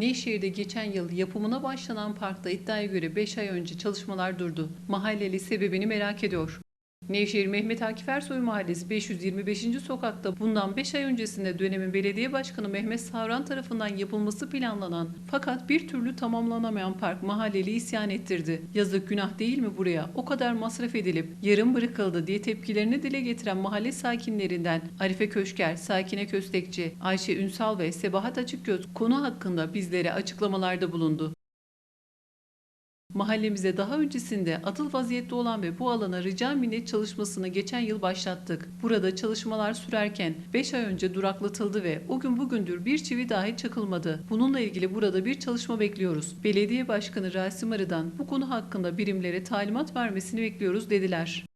Nevşehir'de geçen yıl yapımına başlanan parkta iddiaya göre 5 ay önce çalışmalar durdu. Mahalleli sebebini merak ediyor. Nevşehir Mehmet Akif Ersoy Mahallesi 525. sokakta bundan 5 ay öncesinde dönemin belediye başkanı Mehmet Savran tarafından yapılması planlanan fakat bir türlü tamamlanamayan park mahalleli isyan ettirdi. Yazık günah değil mi buraya? O kadar masraf edilip yarım bırakıldı diye tepkilerini dile getiren mahalle sakinlerinden Arife Köşker, Sakine Köstekçi, Ayşe Ünsal ve Sebahat Açıkgöz konu hakkında bizlere açıklamalarda bulundu. Mahallemize daha öncesinde atıl vaziyette olan ve bu alana rica minnet çalışmasını geçen yıl başlattık. Burada çalışmalar sürerken 5 ay önce duraklatıldı ve o gün bugündür bir çivi dahi çakılmadı. Bununla ilgili burada bir çalışma bekliyoruz. Belediye Başkanı Rasim Arı'dan bu konu hakkında birimlere talimat vermesini bekliyoruz dediler.